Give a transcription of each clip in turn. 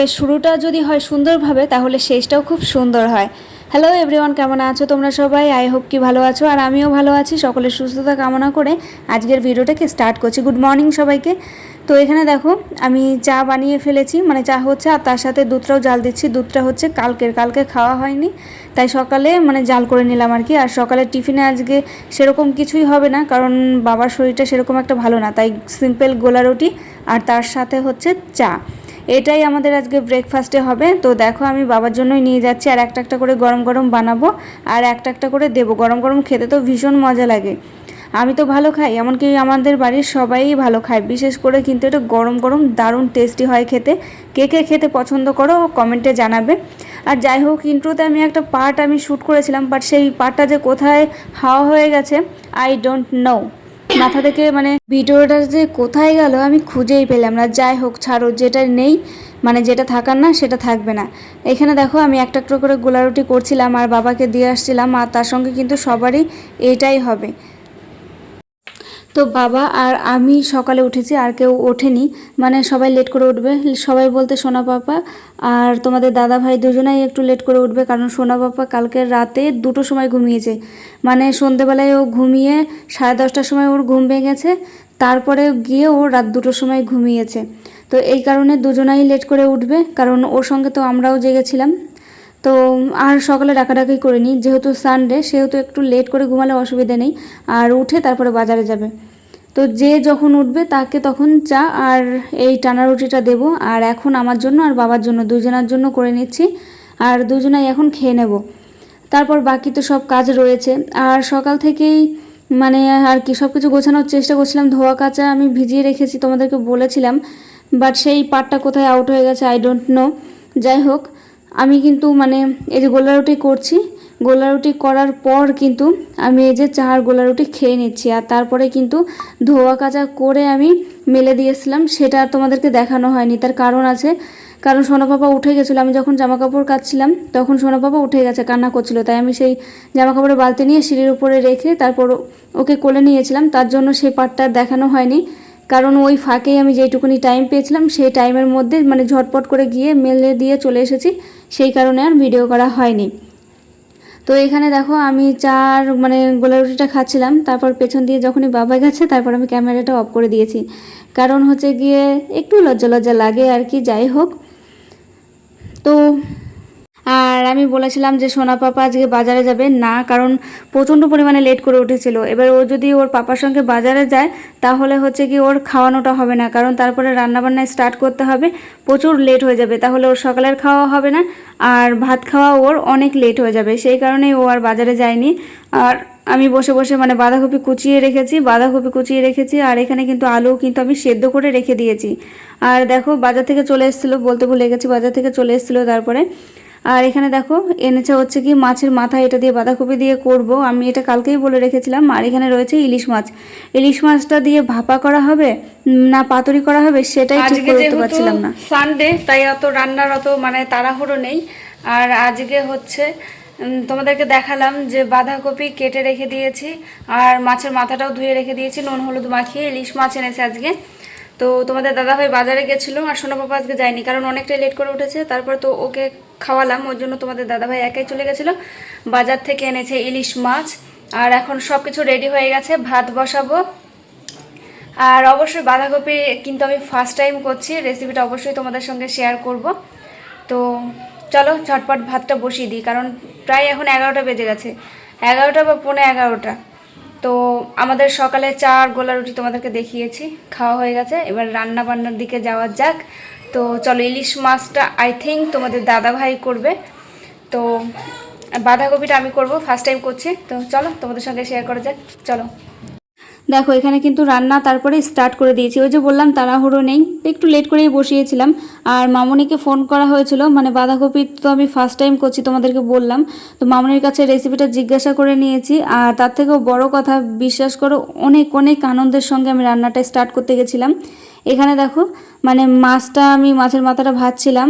সকালের শুরুটা যদি হয় সুন্দরভাবে, তাহলে শেষটাও খুব সুন্দর হয়। হ্যালো এভরিওয়ান কেমন আছো তোমরা সবাই? আই হোপ কি ভালো আছো আর আমিও ভালো আছি। সকলের সুস্থতা কামনা করে আজকের ভিডিওটাকে স্টার্ট করছি। গুড মর্নিং সবাইকে। তো এখানে দেখো, আমি চা বানিয়ে ফেলেছি মানে চা হচ্ছে আর তার সাথে দুধটাও জাল দিচ্ছি। দুধটা হচ্ছে কালকের, কালকে খাওয়া হয়নি, তাই সকালে মানে জাল করে নিলাম আর কি। আর সকালের টিফিনে আজকে সেরকম কিছুই হবে না, কারণ বাবার শরীরটা সেরকম একটা ভালো না, তাই সিম্পল গোলা রুটি আর তার সাথে হচ্ছে চা। এটাই আমাদের আজকে ব্রেকফাস্টে হবে। তো দেখো আমি বাবার জন্যই নিয়ে যাচ্ছি, আর একটা একটা করে গরম গরম বানাবো, আর একটা একটা করে দেবো। গরম গরম খেতে তো ভীষণ মজা লাগে। আমি তো ভালো খাই, এমনকি আমাদের বাড়ির সবাই ভালো খায়। বিশেষ করে কিন্তু এটা গরম গরম দারুণ টেস্টি হয় খেতে। কে কে খেতে পছন্দ করো কমেন্টে জানাবে। আর যাই হোক ইন্ট্রোতে আমি একটা পার্ট আমি শ্যুট করেছিলাম বাট সেই পার্টটা যে কোথায় হাওয়া হয়ে গেছে আই ডোন্ট নো মাথা থেকে মানে ভিডিওটা যে কোথায় গেল আমি খুঁজেই পেলাম না। যাই হোক, ছাড়ো, যেটা নেই মানে যেটা থাকার না, সেটা থাকবে না। এখানে দেখো, আমি একটা একটা করে গোলারুটি করছিলাম, আর বাবাকে দিয়ে আসছিলাম, আর তার সঙ্গে কিন্তু সবারই এটাই হবে। তো বাবা আর আমি সকালে উঠেছি, আর কেউ ওঠেনি। মানে সবাই লেট করে উঠবে। সবাই বলতে সোনা পাপা আর তোমাদের দাদা ভাই দুজনেই একটু লেট করে উঠবে, কারণ সোনা পাপা কালকে রাতে দুটো সময় ঘুমিয়েছে। মানে সন্ধেবেলায় ও ঘুমিয়ে সাড়ে দশটার সময় ওর ঘুম ভেঙেছে, তারপরে গিয়ে ও রাত দুটোর সময় ঘুমিয়েছে। তো এই কারণে দুজনাই লেট করে উঠবে, কারণ ওর সঙ্গে তো আমরাও জেগেছিলাম। তো আর সকালে ডাকাডাকি করে নিই যেহেতু সানডে সেহেতু একটু লেট করে ঘুমালে অসুবিধা নেই। আর উঠে তারপরে বাজারে যাবে। তো যে যখন উঠবে তাকে তখন চা আর এই টানা রুটিটা দেবো। আর এখন আমার জন্য আর বাবার জন্য, দুজনার জন্য করে নিচ্ছি। আর দুজনাই এখন খেয়ে নেব। তারপর বাকি তো সব কাজ রয়েছে। আর সকাল থেকেই মানে আর কি সব কিছু গোছানোর চেষ্টা করছিলাম। ধোয়া কাচা আমি ভিজিয়ে রেখেছি, তোমাদেরকে বলেছিলাম। বাট সেই পার্টটা কোথায় আউট হয়ে গেছে আই ডোন্ট নো যাই হোক আমি কিন্তু মানে এই যে গোলা রুটি করছি, গোলা রুটি করার পর কিন্তু আমি এই যে চার গোলা রুটি খেয়ে নিচ্ছি। আর তারপরে কিন্তু ধোয়া কাচা করে আমি মেলে দিয়েছিলাম, সেটা আর তোমাদেরকে দেখানো হয়নি। তার কারণ আছে, কারণ সোনা পাপা উঠে গেছিল, আমি যখন জামা কাপড় কাচ্ছিলাম, তখন সোনা পাপা উঠে গেছে, কান্না করছিল। তাই আমি সেই জামা কাপড়ের বালতি নিয়ে সিঁড়ির উপরে রেখে তারপর ওকে কোলে নিয়েছিলাম, তার জন্য সেই পার্টটা আর দেখানো হয়নি। কারণ ওই ফাঁকেই আমি যেইটুকুনি টাইম পেয়েছিলাম, সেই টাইমের মধ্যে মানে ঝটপট করে গিয়ে মেলে দিয়ে চলে এসেছি, সেই কারণে আর ভিডিও করা হয়নি। তো এখানে দেখো আমি চার মানে গোলা রুটিটা খাচ্ছিলাম, তারপর পেছন দিয়ে যখনই বাবা গেছে, তারপর আমি ক্যামেরাটা অফ করে দিয়েছি। কারণ হচ্ছে গিয়ে একটু লজ্জা লজ্জা লাগে আর কি, যাই হোক। তো আর আমি বলেছিলাম যে সোনা পাপা আজকে বাজারে যাবে না, কারণ প্রচণ্ড পরিমাণে লেট করে উঠেছিল। এবার ও যদি ওর পাপার সঙ্গে বাজারে যায়, তাহলে হচ্ছে কি ওর খাওয়ানোটা হবে না, কারণ তারপরে রান্নাবান্না স্টার্ট করতে হবে, প্রচুর লেট হয়ে যাবে। তাহলে ওর সকালের খাওয়া হবে না, আর ভাত খাওয়া ওর অনেক লেট হয়ে যাবে। সেই কারণেই ও আর বাজারে যায়নি। আর আমি বসে বসে মানে বাঁধাকপি কুচিয়ে রেখেছি, বাঁধাকপি কুচিয়ে রেখেছি, আর এখানে কিন্তু আলু কিন্তু আমি সেদ্ধ করে রেখে দিয়েছি। আর দেখো বাজার থেকে চলে এসেছিল, বলতে ভুলে গেছি, বাজার থেকে চলে এসেছিল তারপরে। আর এখানে দেখো এনেছে হচ্ছে কি মাছের মাথা এটা দিয়ে বাঁধাকপি দিয়ে করব। আমি এটা কালকেই বলে রেখেছিলাম আর এখানে রয়েছে ইলিশ মাছ। ইলিশ মাছটা দিয়ে ভাপা করা হবে না পাতুরি করা হবে সেটাই ঠিক করে উঠতে পারছিলাম না। সানডে তাই অত রান্নার অত মানে তাড়াহুড়ো নেই। আর আজকে হচ্ছে তোমাদেরকে দেখালাম যে বাঁধাকপি কেটে রেখে দিয়েছি আর মাছের মাথাটাও ধুয়ে রেখে দিয়েছি নুন হলুদ মাখিয়ে ইলিশ মাছ এনেছে আজকে। তো তোমাদের দাদাভাই বাজারে গেছিল আর সোনা পাপা আজকে যায়নি, কারণ অনেকটাই লেট করে উঠেছে। তারপর তো ওকে খাওয়ালাম, ওর জন্য তোমাদের দাদাভাই একাই চলে গেছিল। বাজার থেকে এনেছে ইলিশ মাছ, আর এখন সব কিছু রেডি হয়ে গেছে, ভাত বসাবো। আর অবশ্যই বাঁধাকপি কিন্তু আমি ফার্স্ট টাইম করছি রেসিপিটা অবশ্যই তোমাদের সঙ্গে শেয়ার করব। তো চলো ঝটপট ভাতটা বসিয়ে দিই, কারণ প্রায় এখন এগারোটা বেজে গেছে। এগারোটা বা পৌনে এগারোটা। তো আমাদের সকালে চা আর গোলা রুটি তোমাদেরকে দেখিয়েছি, খাওয়া হয়ে গেছে। এবার রান্না বান্নার দিকে যাওয়া যাক। তো চলো, ইলিশ মাছটা আই থিঙ্ক তোমাদের দাদা ভাই করবে। তো বাঁধাকপিটা আমি করব ফার্স্ট টাইম করছি। তো চলো, তোমাদের সঙ্গে শেয়ার করা যাক। চলো। দেখো, এখানে কিন্তু রান্না তারপরে স্টার্ট করে দিয়েছি। ওই যে বললাম, তাড়াহুড়ো নেই। একটু লেট করেই বসিয়েছিলাম। আর মামনিকে ফোন করা হয়েছিল। মানে বাঁধাকপি তো আমি ফার্স্ট টাইম করছি, তোমাদেরকে বললাম। তো মামনির কাছে রেসিপিটা জিজ্ঞাসা করে নিয়েছি। আর তার থেকেও বড় কথা, বিশ্বাস করো, অনেক অনেক আনন্দের সঙ্গে আমি রান্নাটা স্টার্ট করতে গেছিলাম। এখানে দেখো মানে মাছটা আমি মাছের মাথাটা ভাজছিলাম।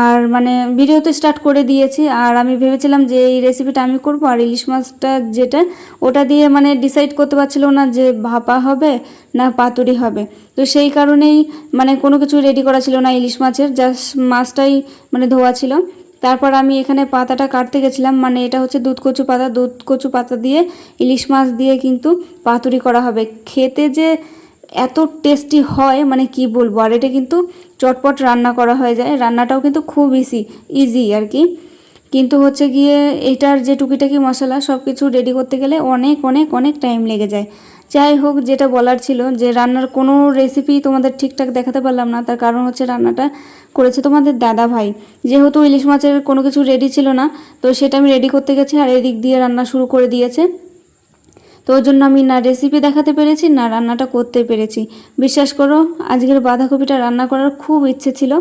আর মানে ভিডিওতে স্টার্ট করে দিয়েছি। আর আমি ভেবেছিলাম যে এই রেসিপিটা আমি করব, আর ইলিশ মাছটা যেটা, ওটা দিয়ে মানে ডিসাইড করতে পারছিল না যে ভাপা হবে না পাতুরি হবে। তো সেই কারণেই মানে কোনো কিছু রেডি করা ছিল না ইলিশ মাছের জাস্ট মাছটাই মানে ধোয়া ছিল। তারপর আমি এখানে পাতাটা কাটতে গেছিলাম মানে এটা হচ্ছে দুধ কচু পাতা। দুধ কচু পাতা দিয়ে ইলিশ মাছ দিয়ে কিন্তু পাতুরি করা হবে। খেতে যে এত টেস্টি হয় মানে কি বলব? আর এটা কিন্তু চটপট রান্না করা হয়ে যায়। রান্নাটাও কিন্তু খুব ইজি ইজি আর কি। কিন্তু হচ্ছে গিয়ে এটার যে টুকিটাকি মশলা সব কিছু রেডি করতে গেলে অনেক অনেক অনেক টাইম লেগে যায়। যাই হোক, যেটা বলার ছিল যে রান্নার কোনো রেসিপি তোমাদের ঠিকঠাক দেখাতে পারলাম না। তার কারণ হচ্ছে রান্নাটা করেছে তোমাদের দাদা ভাই। যেহেতু ইলিশ মাছের কোনো কিছু রেডি ছিল না, তো সেটা আমি রেডি করতে গেছি আর এদিক দিয়ে রান্না শুরু করে দিয়েছে। তো ওই জন্য আমি না রেসিপি দেখাতে পেরেছি, না রান্নাটা করতে পেরেছি। বিশ্বাস করো, আজকের বাঁধাকপিটা রান্না করার খুব ইচ্ছে ছিল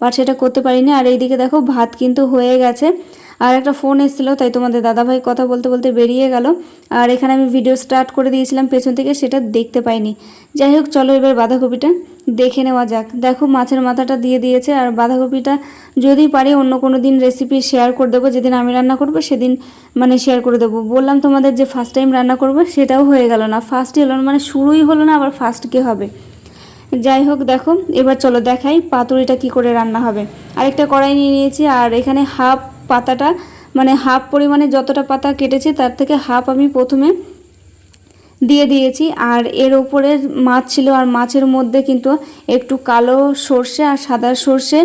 বাট সেটা করতে পারিনি। আর এইদিকে দেখো, ভাত কিন্তু হয়ে গেছে। আর একটা ফোন এসেছিল, তাই তোমাদের দাদাভাই কথা বলতে বলতে বেরিয়ে গেল। আর এখানে আমি ভিডিও স্টার্ট করে দিয়েছিলাম, পেছন থেকে সেটা দেখতে পাইনি। যাই হোক, চলো এবার বাঁধাকপিটা দেখে নেওয়া যাক। দেখো, মাছের মাথাটা দিয়ে দিয়েছে, আর বাঁধাকপিটা যদি পারি অন্য কোনো দিন রেসিপি শেয়ার করে দেবো। যেদিন আমি রান্না করব, সেদিন মানে শেয়ার করে দেবো। বললাম তোমাদের যে ফার্স্ট টাইম রান্না করব, সেটাও হয়ে গেল না। ফার্স্টই হলো না মানে শুরুই হলো না, আবার ফার্স্ট কি হবে। যাই হোক, দেখো, এবার চলো দেখাই পাতুরিটা কি করে রান্না হবে। আরেকটা কড়াই নিয়ে নিয়েছি, আর এখানে হাফ পাতাটা মানে হাফ পরিমাণে যতটা পাতা কেটেছে তার থেকে হাফ আমি প্রথমে দিয়ে দিয়েছি। আর এর ওপরে মাছ ছিল, আর মাছের মধ্যে কিন্তু একটু কালো সর্ষে আর সাদা সর্ষে,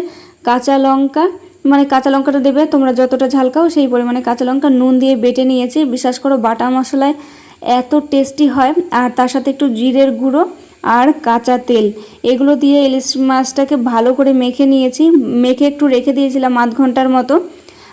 কাঁচা লঙ্কা মানে কাঁচা লঙ্কাটা দেবে, তোমরা যতটা ঝাল খাও সেই পরিমাণে কাঁচা লঙ্কা, নুন দিয়ে বেটে নিয়েছি। বিশ্বাস করো, বাটা মশলায় এত টেস্টি হয়। আর তার সাথে একটু জিরের গুঁড়ো আর কাঁচা তেল, এগুলো দিয়ে ইলিশ মাছটাকে ভালো করে মেখে নিয়েছি। মেখে একটু রেখে দিয়েছিলাম আধ ঘণ্টার মতো।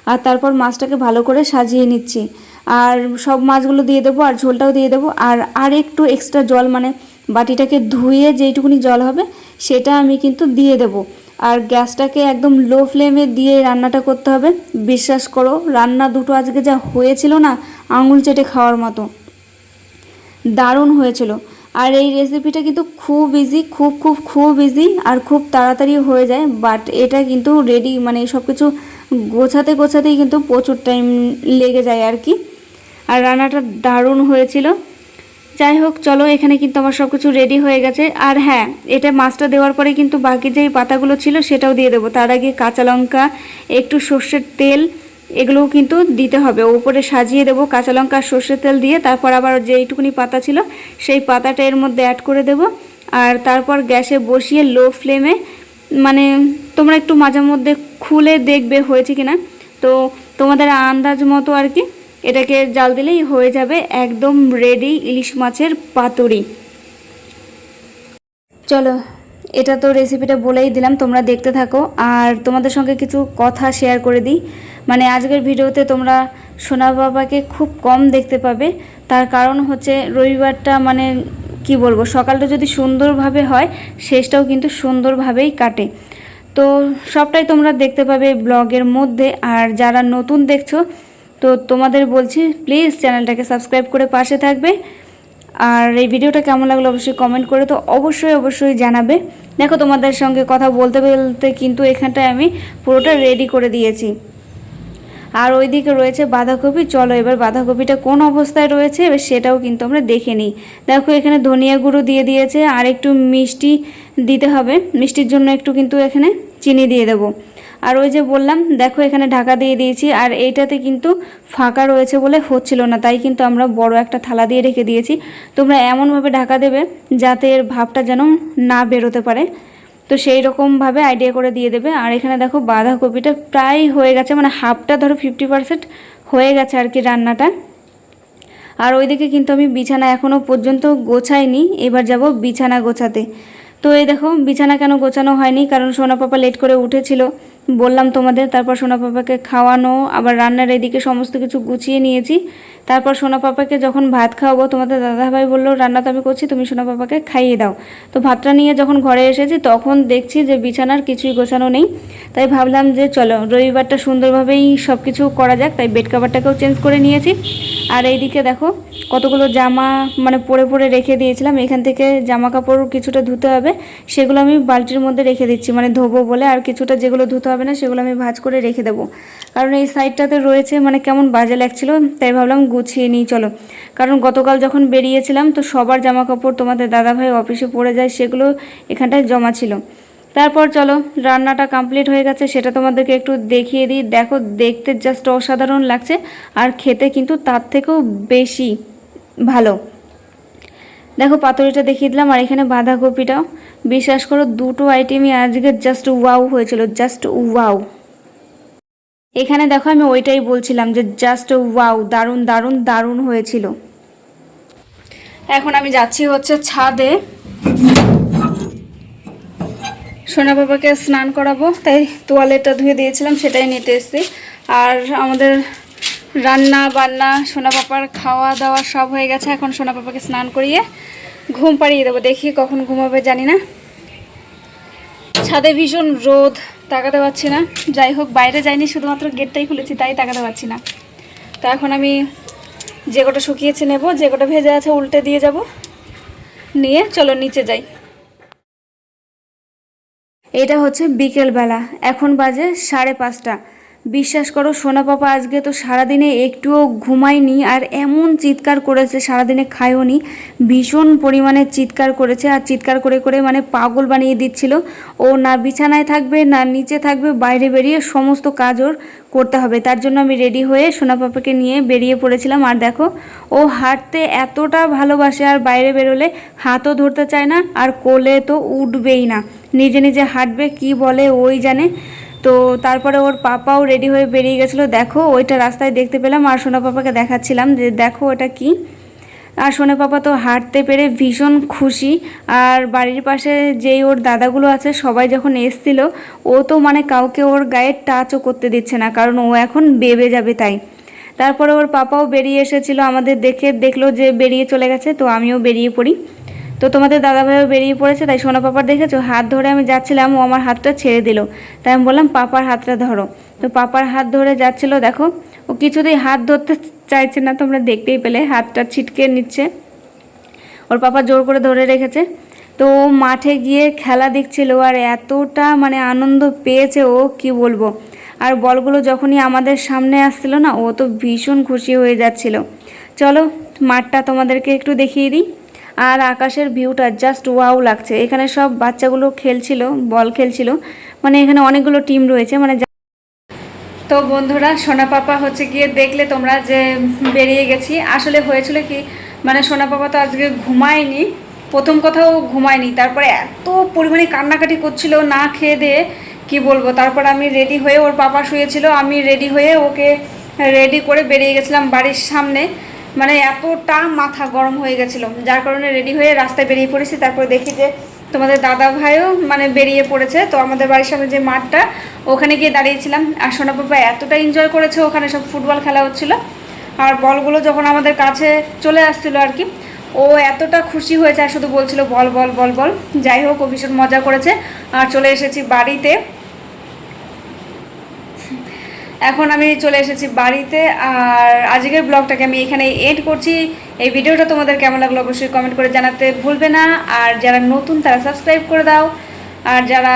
আর তারপর মাছটাকে ভালো করে সাজিয়ে নিচ্ছি। আর সব মাছগুলো দিয়ে দেবো, আর ঝোলটাও দিয়ে দেবো। আর আর একটু এক্সট্রা জল মানে বাটিটাকে ধুয়ে যেইটুকুনি জল হবে, সেটা আমি কিন্তু দিয়ে দেব। আর গ্যাসটাকে একদম লো ফ্লেমে দিয়ে রান্নাটা করতে হবে। বিশ্বাস করো, রান্না দুটো আজকে যা হয়েছিল না, আঙুল চেটে খাওয়ার মতো। দারুণ হয়েছিল। আর এই রেসিপিটা কিন্তু খুব ইজি খুব খুব খুব ইজি আর খুব তাড়াতাড়ি হয়ে যায় বাট এটা কিন্তু রেডি মানে সব কিছু গোছাতে গোছাতেই কিন্তু প্রচুর টাইম লেগে যায় আর কি। আর রান্নাটা দারুণ হয়েছিল। যাই হোক, চলো, এখানে কিন্তু আমার সব কিছু রেডি হয়ে গেছে। আর হ্যাঁ এটা মাছটা দেওয়ার পরে কিন্তু বাকি যেই পাতাগুলো ছিল সেটাও দিয়ে দেবো। তার আগে কাঁচা লঙ্কা, একটু সর্ষের তেল, এগুলোও কিন্তু দিতে হবে। ওপরে সাজিয়ে দেবো কাঁচা লঙ্কা সর্ষের তেল দিয়ে। তারপর আবার যেইটুকুনি পাতা ছিল, সেই পাতাটা এর মধ্যে অ্যাড করে দেব। আর তারপর গ্যাসে বসিয়ে লো ফ্লেমে মানে তোমরা একটু মাঝে মধ্যে খুলে দেখবে হয়েছে কিনা। তো তোমাদের আন্দাজ মতো আর কি এটাকে জাল দিলেই হয়ে যাবে একদম রেডি ইলিশ মাছের পাতুরি। চলো, এটা তো রেসিপিটা বলেই দিলাম, তোমরা দেখতে থাকো। আর তোমাদের সঙ্গে কিছু কথা শেয়ার করে দিই। মানে আজকের ভিডিওতে তোমরা সোনা বাবাকে খুব কম দেখতে পাবে। তার কারণ হচ্ছে রবিবারটা মানে কি বলব, সকালটা যদি সুন্দরভাবে হয়, শেষটাও কিন্তু সুন্দরভাবেই কাটে। তো সবটাই তোমরা দেখতে পাবে ব্লগের মধ্যে। আর যারা নতুন দেখছ, তো তোমাদের বলছি প্লিজ চ্যানেলটাকে সাবস্ক্রাইব করে পাশে থাকবে। আর এই ভিডিওটা কেমন লাগল অবশ্যই কমেন্ট করে তো অবশ্যই অবশ্যই জানাবে। দেখো তোমাদের সঙ্গে কথা বলতে বলতে কিন্তু এখানটায় আমি পুরোটা রেডি করে দিয়েছি। আর ওইদিকে রয়েছে বাঁধাকপি। চলো এবার বাঁধাকপিটা কোন অবস্থায় রয়েছে, এবার সেটাও কিন্তু আমরা দেখে নিই। দেখো এখানে ধনিয়া গুঁড়ো দিয়ে দিয়েছে, আর একটু মিষ্টি দিতে হবে। মিষ্টির জন্য একটু কিন্তু এখানে চিনি দিয়ে দেবো। আর ওই যে বললাম, দেখো এখানে ঢাকা দিয়ে দিয়েছি, আর এইটাতে কিন্তু ফাঁকা রয়েছে বলে হচ্ছিল না। তাই কিন্তু আমরা বড় একটা থালা দিয়ে রেখে দিয়েছি। তোমরা এমনভাবে ঢাকা দেবে যাতে এর ভাবটা যেন না বেরোতে পারে। তো সেই রকমভাবে আইডিয়া করে দিয়ে দেবে। আর এখানে দেখো বাঁধাকপিটা প্রায় হয়ে গেছে মানে হাফটা ধরো ফিফটি পারসেন্ট হয়ে গেছে আর কি রান্নাটা। আর ওইদিকে কিন্তু আমি বিছানা এখনও পর্যন্ত গোছাইনি। এবার যাব বিছানা গোছাতে। তো এই দেখো, বিছানা কেন গোছানো হয়নি? কারণ সোনা পাপা লেট করে উঠেছিল। বললাম তোমাদের, তারপর সোনা পাপাকে খাওয়ানো, আবার রান্নার এদিকে সমস্ত কিছু গুছিয়ে নিয়েছি। তারপর সোনা পাপাকে যখন ভাত খাওয়াবো, তোমাদের দাদাভাই বলল, রান্না তো আমি করছি, তুমি সোনা পাপাকে খাইয়ে দাও। তো ভাতটা নিয়ে যখন ঘরে এসেছি, তখন দেখছি যে বিছানার কিছুই গোছানো নেই। তাই ভাবলাম যে চলো, রবিবারটা সুন্দরভাবেই সব কিছু করা যাক, তাই বেড কাভারটাকেও চেঞ্জ করে নিয়েছি। আর এইদিকে দেখো, কতগুলো জামা মানে পরে পরে রেখে দিয়েছিলাম। এখান থেকে জামা কাপড় কিছুটা ধুতে হবে, সেগুলো আমি বালতির মধ্যে রেখে দিচ্ছি। মানে ধোবো বলে আর কিছুটা যেগুলো ধুতে হবে না, সেগুলো আমি ভাজ করে রেখে দেবো। কারণ এই সাইডটাতে রয়েছে মানে কেমন বাজে লাগছিল, তাই ভাবলাম গুছিয়ে নিই, চলো। কারণ গতকাল যখন বেরিয়েছিলাম, তো সবার জামা কাপড় তোমাদের দাদাভাই অফিসে পড়ে যায়, সেগুলো এখানটায় জমা ছিল। তারপর চলো, রান্নাটা কমপ্লিট হয়ে গেছে, সেটা তোমাদেরকে একটু দেখিয়ে দিই। দেখো, দেখতে জাস্ট অসাধারণ লাগছে, আর খেতে কিন্তু তার থেকেও বেশি ভালো। দেখো, পাতুরিটা দেখিয়ে দিলাম, আর এখানে বাঁধাকপিটাও। বিশ্বাস করো, দুটো আইটেমই আজকে জাস্ট ওয়াও হয়েছিল জাস্ট ওয়াও এখানে দেখো আমি ওইটাই বলছিলাম যে জাস্ট ওয়াও দারুণ দারুণ দারুণ হয়েছিল। এখন আমি যাচ্ছি হচ্ছে ছাদে। সোনা বাবাকে স্নান করাবো, তাই তোয়ালেটটা ধুয়ে দিয়েছিলাম, সেটাই নিতে এসেছি। আর আমাদের রান্না, বান্না, সোনা পাপার খাওয়া দাওয়া সব হয়ে গেছে। এখন সোনা পাপাকে স্নান করিয়ে ঘুম পাড়িয়ে দেবো। দেখি কখন ঘুমাবে, জানি না। ছাদে ভীষণ রোদ তাকাতে পারছি না। যাই হোক, বাইরে যাইনি, শুধুমাত্র গেটটাই খুলেছি, তাই তাকাতে পারছি না। তো এখন আমি যে কটা শুকিয়েছে নেব, যে কটা ভেজে আছে উল্টে দিয়ে যাব। নিয়ে চলো নিচে যাই। এটা হচ্ছে বিকেলবেলা, এখন বাজে সাড়ে পাঁচটা। বিশ্বাস করো, সোনা পাপা আজকে তো সারাদিনে একটুও ঘুমায়নি আর এমন চিৎকার করেছে, সারাদিনে খায়ওনি ভীষণ পরিমাণে চিৎকার করেছে আর চিৎকার করে করে মানে পাগল বানিয়ে দিচ্ছিল। ও না বিছানায় থাকবে, না নিচে থাকবে, বাইরে বেরিয়ে সমস্ত কাজ ওর করতে হবে। তার জন্য আমি রেডি হয়ে সোনা পাপাকে নিয়ে বেরিয়ে পড়েছিলাম। আর দেখো, ও হাঁটতে এতটা ভালোবাসে আর বাইরে বেরোলে হাতও ধরতে চায় না আর কোলে তো উঠবেই না। নিজে নিজে হাঁটবে, কি বলে ওই জানে। তো তারপরে ওর পাপাও রেডি হয়ে বেরিয়ে গেছিল। দেখো, ওইটা রাস্তায় দেখতে পেলাম আর সোনা পাপাকে দেখাচ্ছিলাম যে দেখো ওটা কি। আর সোনা পাপা তো হাঁটতে পেরে ভীষণ খুশি। আর বাড়ির পাশে যেই ওর দাদাগুলো আছে, সবাই যখন এসছিল, ও তো মানে কাউকে ওর গায়ে টাচও করতে দিচ্ছে না, কারণ ও এখন বেবে যাবে তাই। তারপরে ওর পাপাও বেরিয়ে এসেছিল আমাদের দেখে, দেখল যে বেরিয়ে চলে গেছে, তো আমিও বেরিয়ে পড়ি। তো তোমাদের দাদাভাইও বেরিয়ে পড়েছে, তাই সোনা পাপার দেখেছ? হাত ধরে আমি যাচ্ছিলাম, ও আমার হাতটা ছেড়ে দিল। তাই আমি বললাম, পাপার হাতটা ধরো। তো পাপার হাত ধরে যাচ্ছিল, দেখো, ও কিছুতেই হাত ধরতে চাইছে না, তোমরা দেখতেই পেলে, হাতটা ছিটকে নিচ্ছে। ওর পাপা জোর করে ধরে রেখেছে। তো মাঠে গিয়ে খেলা দেখছিল, আর এতটা মানে আনন্দ পেয়েছে ও, কি বলব? আর বলগুলো যখনই আমাদের সামনে আসছিল না, ও তো ভীষণ খুশি হয়ে যাচ্ছিল। চলো, মাঠটা তোমাদেরকে একটু দেখিয়ে দিই। আর আকাশের ভিউটা জাস্ট ওয়াও লাগছে। এখানে সব বাচ্চাগুলো খেলছিল বল খেলছিল। মানে এখানে অনেকগুলো টিম রয়েছে মানে তো বন্ধুরা, সোনা পাপা হচ্ছে গিয়ে দেখলে তোমরা যে বেরিয়ে গেছি। আসলে হয়েছিল কি মানে সোনা পাপা তো আজকে ঘুমায়নি। প্রথম কথাও ঘুমায়নি। তারপরে এত পরিমাণে কান্নাকাটি করছিল না খেয়ে দিয়ে, কি বলব? তারপর আমি রেডি হয়ে ওর পাপা শুয়েছিল, আমি রেডি হয়ে ওকে রেডি করে বেরিয়ে গেছিলাম বাড়ির সামনে। মানে এতটা মাথা গরম হয়ে গেছিল। যার কারণে রেডি হয়ে রাস্তায় বেরিয়ে পড়েছি। তারপরে দেখি যে তোমাদের দাদা ভাইও মানে বেরিয়ে পড়েছে। তো আমাদের বাড়ির সামনে যে মাঠটা, ওখানে গিয়ে দাঁড়িয়েছিলাম। আর সোনা পাপা এতটা এনজয় করেছে, ওখানে সব ফুটবল খেলা হচ্ছিল। আর বলগুলো যখন আমাদের কাছে চলে আসছিল আর কি, ও এতটা খুশি হয়েছে আর শুধু বলছিল, বল বল বল বল। যাই হোক, ও ভীষণ মজা করেছে। আর চলে এসেছি বাড়িতে। এখন আমি চলে এসেছি বাড়িতে, আর আজকের ব্লগটাকে আমি এখানে এড করছি। এই ভিডিওটা তোমাদের কেমন লাগল অবশ্যই কমেন্ট করে জানাতে ভুলবে না। আর যারা নতুন, তারা সাবস্ক্রাইব করে দাও। আর যারা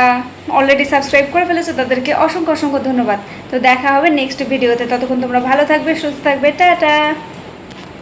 অলরেডি সাবস্ক্রাইব করে ফেলেছো, তাদেরকে অসংখ্য অসংখ্য ধন্যবাদ। তো দেখা হবে নেক্সট ভিডিওতে ততক্ষণ তোমরা ভালো থাকবে, সুস্থ থাকবে। টাটা!